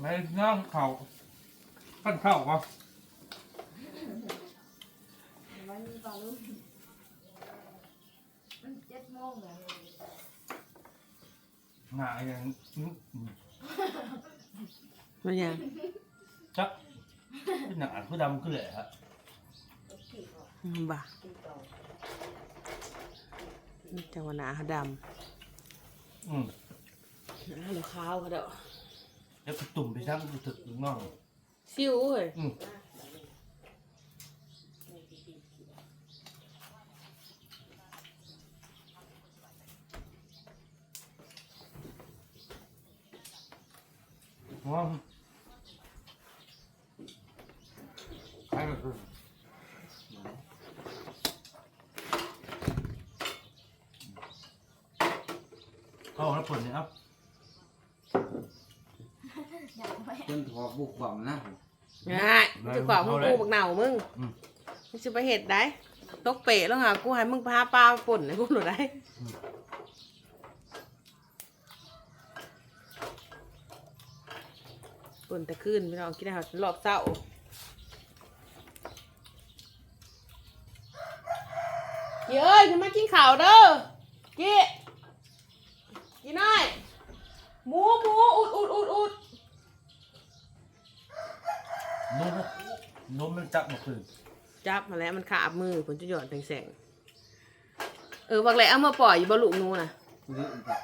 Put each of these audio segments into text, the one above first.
ไม่น้องเขาปั้นเข้าก็วันนี้ปลาลูกมันเจ็ดโมงเลยหนาอย่างนี้มันยังจักที่หนาผู้ดำขึ้นเลยฮะขี่ออกอืมบ่าขี่ต่อจังหวะหนาเขาดอืมำหนาเหลือขาวเขาเด้อ แล้วก็ตุ่มไปซ้ำรู้สึกน้องซิวเฮ้ยอืมว้าวใครก็คือเอาแล้วผลเนี่ยครับ อยากไปจนถอบุกบ่อมนะง่ายมึงจะขวางมึงกูบักเหน่ามึงอืม มึงจะไปเห็ดได้ตกเปะแล้วหากูให้มึงพาปลามาป่นให้กูหนูได้ป่นแต่คืนพี่น้องกินได้หอดรอบเศร้าเกี้ยเอ้ยขึ้นมากินข้าวเด้อกี้กินหน่อยหมูหมูอุดอุดอุดอุด นุ่ม นุ่มมันจับมาคืนจับมาแล้วมันขาบมือผลจะหย่อนแสงๆเออบักแหละเอามาปล่อยอยู่บนลูกหนูน่ะกูดื้อจับ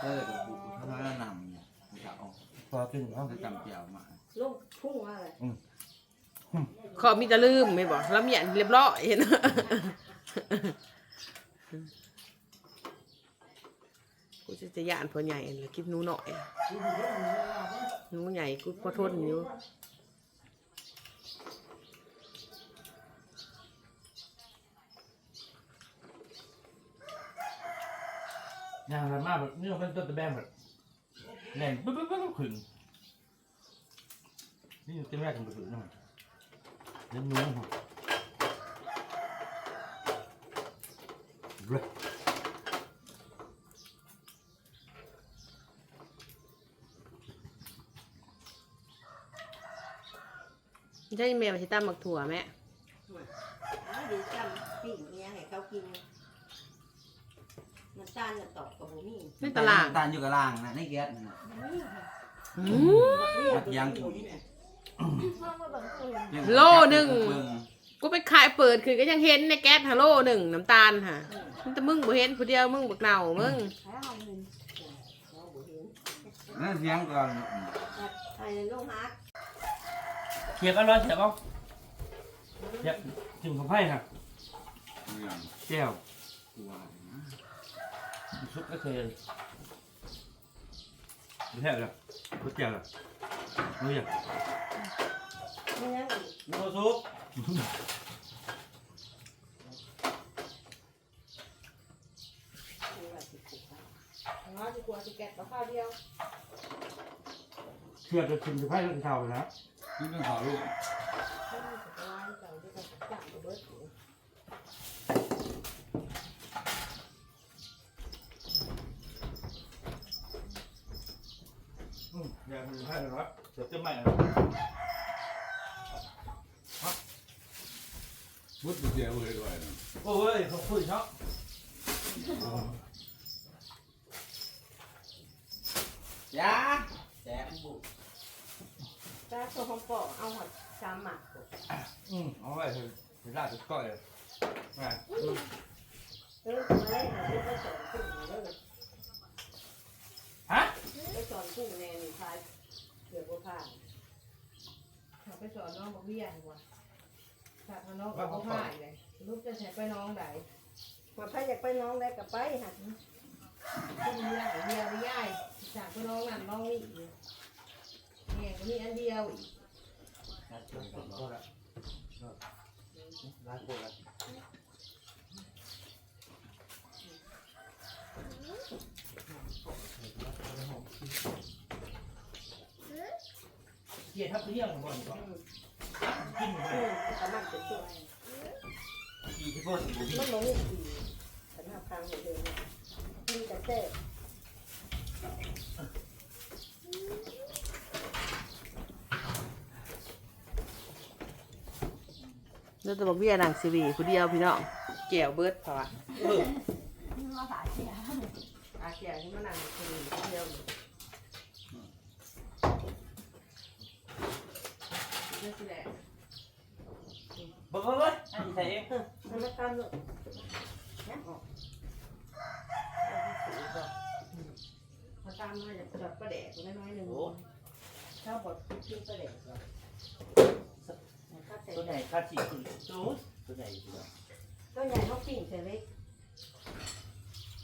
เลิกกับกูเขาทำแล้วนำเนี่ยกูจะเอาพอกินเขาจะจำเจียวมาลูกพุ่งว่าอะไรขอมีแตะลืมไม่บอกแล้วมีอันเรียบร้อยเห็น กูจะจะย่านพอใหญ่เลยคิดหนูหน่อยหนูใหญ่กูพอทนอยู่ ย่างอะไรมากแบบนี่เป็นต้นตะแบงแบบแน่นปึ๊บปึ๊บปึ๊บขึงนี่เต็มแรกกันไปถึงนั่นเล่นนู้นหัวเว้ยใช่แม่ไปที่ตั้มหมักถั่วแม่อ้าวเดี๋ยวจำปีกเนี่ยให้เขากิน มันตาลจะตอกกับบุมี่ในตลาดตาลอยู่กับล่างนะในแก๊สนั่นน่ะอืมมัดยางกูมามาบังเอิญโลหนึ่ง กูไปขายเปิดคือก็ยังเห็นในแก๊สฮัลโหลหนึ่งน้ำตาลค่ะมันแต่มึงบ่เห็นผู้เดียวมึงบักเน่ามึงใช้ห้องหนึ่งเราบุเห็นนั่นเสียงก่อนไทยลูกฮักเขียบอร่อยเขียบเอาเขียบถึงของไผ่ค่ะเนี่ยแก้วกูว่านะ ซุปก็เคยไม่แท้เลยก๋วยเตี๋ยวเลยไม่อยากไม่ยังอีกโน้ซุปคือว่าสิบสิบอ๋อจะกลัวจะแกะกับข้าวเดียวเขียบจะชิมจะไผ่ก็เท่าแล้วนี่ต้องขอลูก ไม่มีสตาร์เจ้าที่เขาจับกับเบิร์ดอยู่ อืมอยากมีไผ่ เลยวะจะใหม่มุดเจียวเลยด้วยนะโอ้ยเขาคุยเนาะยาแจ๊บุกแต่ตัวของปอเอาหัดสามหมักอืมเอาไว้เถอะเดี๋ยวลาดจะก้อยเลยอะเออมาเล่นหาไปสอนกุ้งเลยฮะไปสอนกุ้งแนนพาย เดี๋ยวก็ผ่านเขาไปสอนน้องบอกเบี้ยดีกว่าถ้าน้องก็บ่พายเลยลูกจะใช้ไปน้องใดว่าใครอยากไปน้องได้กับไปหัดที่มีหลายเดียวไม่ย่ายจากไปน้องนั่นน้องนี่เนี่ยก็มีอันเดียวอีกลาดก้อยละลาดก้อยละ เกียรติทับเลี้ยงบ่อนก่อนกินไปสามารถเป็นตัวดีที่พ่อสิบุญมันหลงอีกสนหรับทางเหมืนเดิมกินกระเจ๊เราจะบอกเบี้ยนางซีวีคนเดียวพี่น้องแก้วเบิร์ดพอะเออมาฝาเกียร์อาเกียร์ที่มันนาง นี่สิแหละเบิ้งเบิ้งเบิ้งอันนี้ใส่เองมันไม่ตามเลยมาตามมาจากจับประแดกตัวน้อยๆหนึ่งข้าบดชิ้นประเดก่อนตัวไหนคาฉีดคือจูดตัวไหนอยู่แล้วตัวใหญ่เขาปิ้งเสร็จเล็ก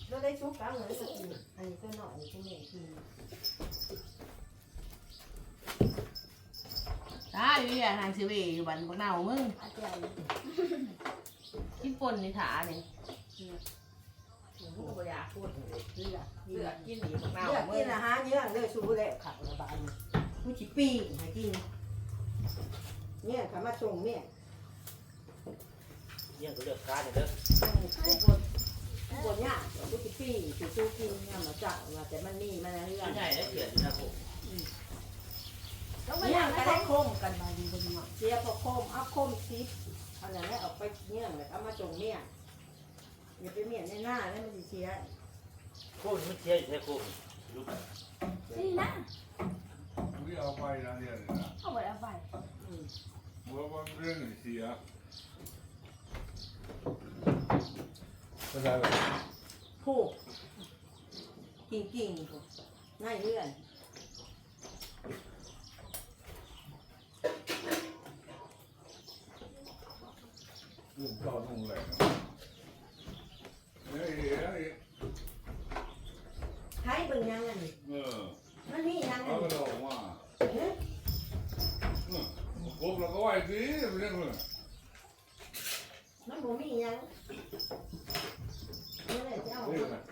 เราได้ชุบกันเลยสักทีอันนี้ก็หน่อยที่นี่คือ ตาอยู่อย่างนางสิวีอยู่บันบักเน่ามึงอาจารย์กินปนในถาเนี่ยมึงก็บ่อยากพูดเลือดเลือดกินหนีบักเน่าเลือดมึกิงนอาหารเยอะเลยชูแล้วขับระบายผู้ชิปิ้งให้กินเนี่ยขามาส่งเนี่ยเยี่ยงตัวเลือกค้าเนี่ยเด้อผู้บนผู้บนเนี่ยผู้ชิปิ้งสิสู้กินเนี่ยมาจับมาแต่มันนี่มันเรื่อตัวงใหญ่ได้เกลียดอยู่นะผม เนี่ยก็ได้โคมกันมาดีคนเนาะเสียพอโคมเอาโคมซิปเอาอย่างนี้ออกไปเนี่ยเลยเอามาส่งเนี่ยอย่าไปเมียนในหน้าแล้วมันจะเสียคู่นี้มันเชียร์อยู่แค่คู่ลูกนี่นะไม่เอาไปนะเนี่ยนะเอาไว้เอาไปเมื่อวันเรื่องเสียก็ได้ผูกกิ่งกิ่งผูกง่ายเลื่อน ลูกก็นุ่งเลยเฮ้ยเฮ้ยใช้เบิ่งยังอันนี้เออมันมียังอัเอานกระนี้โดดมาเอ๊ะครบแล้วก็ไหวสิเรื่องเลยมันบ่มียังเมื่อไหร่จะเอา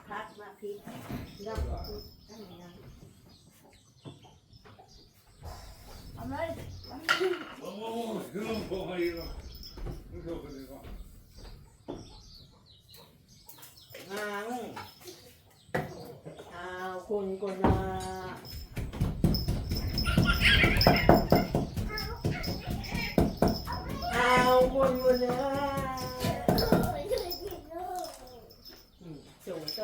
พัดมาพิกแล้วอันนี้ยังเอาเลย โอ้โหคือลงพวกให้ก็นี่ก็คือก็ นางเอา คุณคนละเอาคนคนละอืมส่งเ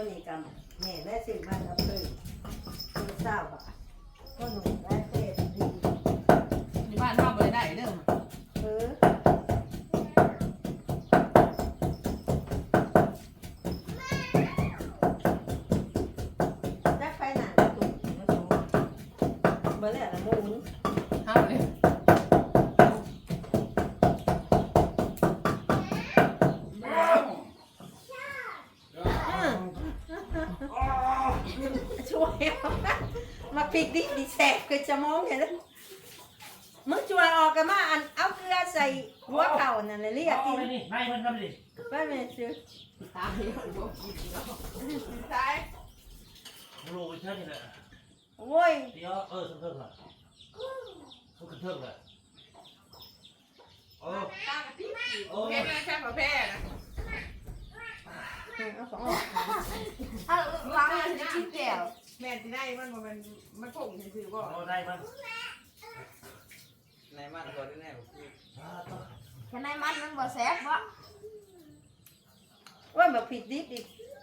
ปิดดิดิแสบก็จะมองเห็นแล้วมึงช่วยออกกันมาอันเอาเกลือใส่หัวเข่านั่นเลยเรียกเอากินไปนี่ไม่มันทำดิไม่ไม่ซื้อตายบ่กินเนาะตายรูไปเท่านี้แหละโอ้ยเดี๋ยวเออสมเทิงละทุกกระเทิงละโอ้ตากะติโอ้แพ้แค่บ่แพ้นะเอาสองถ้าล้างมันจะกินแก้ว แม่นสิได้มันบ่แม่นมันคงซื่อๆบ่เอาได้มันในมันก็ได้แน่อ่าต่อแค่ไหนมันมันบ่แซ่บวะว่ามาผิดดิบดิ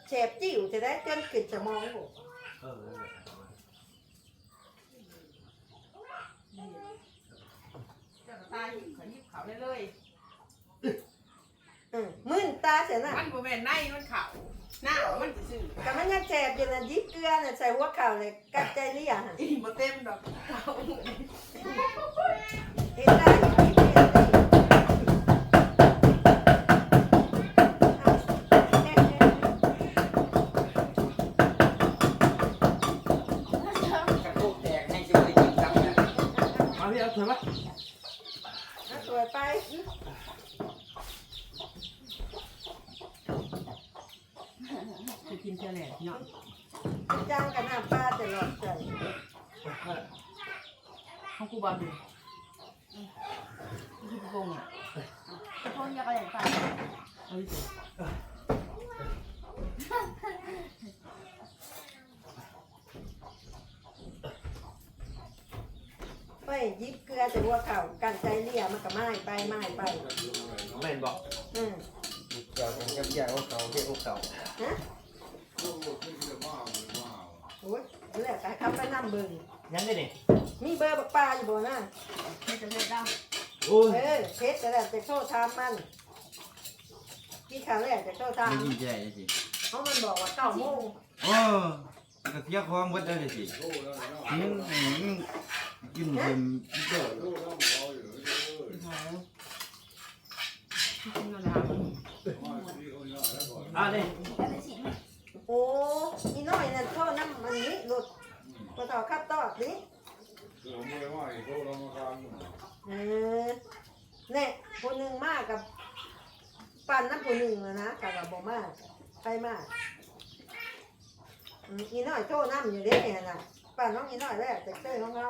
แสบจิ้วจะได้จนกินจะมองบ่เออเออเจ้าก็ตายขอยิบเขาได้เลยอืมมึนตาเสียน่ะมันบ่แม่นในมันเขา หน้ามันซื่อแต่มันยังแสบอยู่นะดิบเกลือน่ะใส่หัวเข่าเลยกัดใจเรียหั่นๆอีบ่เต็มดอกเขาเห็นได้อยู่ที่เห็นได้เอา กระโดดแตกให้ช่วยจริงจังนะ มาพี่เอาเถอะวะ เอาสวยไป จะกินเท่าไหร่เนาะ จ้าง กันน้ำปลาแต่หลอดใจของกูบ่ดูคือกูงอะคนอยากอะไรไปเอาดิไปยิบเกลือแต่หัวเข่ากันใจเรียมันก็ไม้ไปไม้ไปแม่นบอกอืมเกี่ยวกันกับแก่ว่าเขาเกี่ยวกับเขาโอ้โหขึ้นเยอะ โอ้ยนี่แหละการคำไปนำเบิ่งยังได้นี่มีเบอร์บักปลาอยู่บ่นะไม่จะเฮ็ดได้โอ้ยเออเพชรแต่ละจะโทษทามมันพี่ครั้งแรกจะโทษทามไม่ดีใจเลยสิเพราะมันบอกว่าเก้าโมงโอ้ก็เที่ยวคลองวัดได้เลยสิโอ้แล้วนะยิ่งยิ่งกินเป็นเจ้าโอ้แล้วเขาอยู่เลยกินแล้วนะครับมาที่เขาเนี่ยแล้วก่อน อะนี่ โอ้อีน้อยนั่นโทษน้ำมันนี้หลุดกระ ต่อขับตอดนี้เสือมวยว่าอีกเขาเรามาการเออเนี่ยคนหนึ่งมากกับปั่นน้ำคนหนึ่งแล้วนะกับบ่มากใครมากอืมอีน้อยโทษน้ำอยู่เด้เนี่ยนะปั่นน้องอีน้อยแรกจะเจอน้องเรา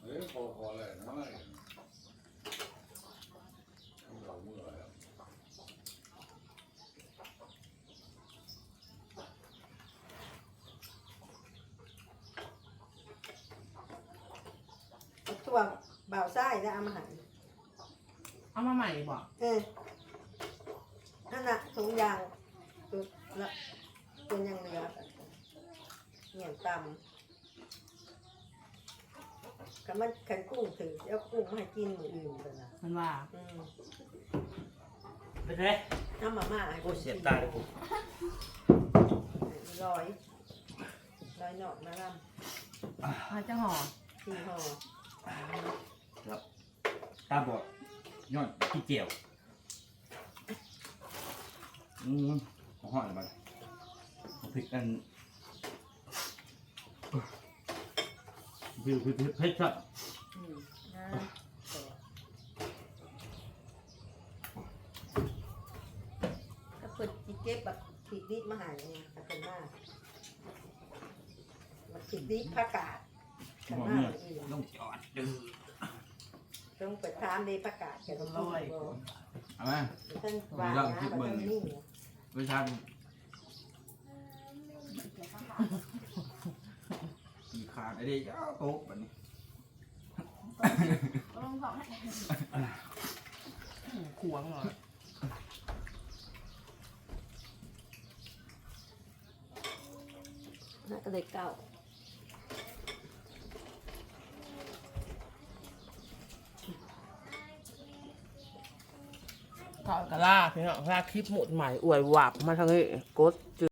เฮ้ยพอพอเลยนะเราเมื่อแล้ว ตัวบ่าวไส้แล้วเอามาใหายเอามาใหม่บอกเออนั่นน่ะถุงยางตัวละตัวยังเหลือเหนียวตำกับมันขันกุ้งถือแล้วกุ้งมาให้กินมืออื่นเลยนะมันว่าอืมไปไหนน้ำมาม่าให้โอ้ยเสียบตาเลยกูร้อยร้อยหนอกนะลพาจะห่อำสี่ห่อ ครับตาบอดย้อนขี้เจียวอืมห่ออะไรบ้าพริกอันพริกพริกพริกเผ็ดครับอืมนะก็เปิดจิเก็บแบบผิดดิบมาหายเนี่ยแต่เป็นมากมันผิดดิบผักกาด กันมากเนี่ยต้องจอดดื้อต้องเปิดทามเลยผักกาดแกต้องร้อยเอามท่านวางนะแบบนี้ไปทานขี่ขาดไอ้เด็กอ้าโต๊ะแบบนี้ขวงเหรอน่าก็เลยเก้า กะลาพี่น้องลาคลิปหมดใหม่อวยหวับมาทางนี้กด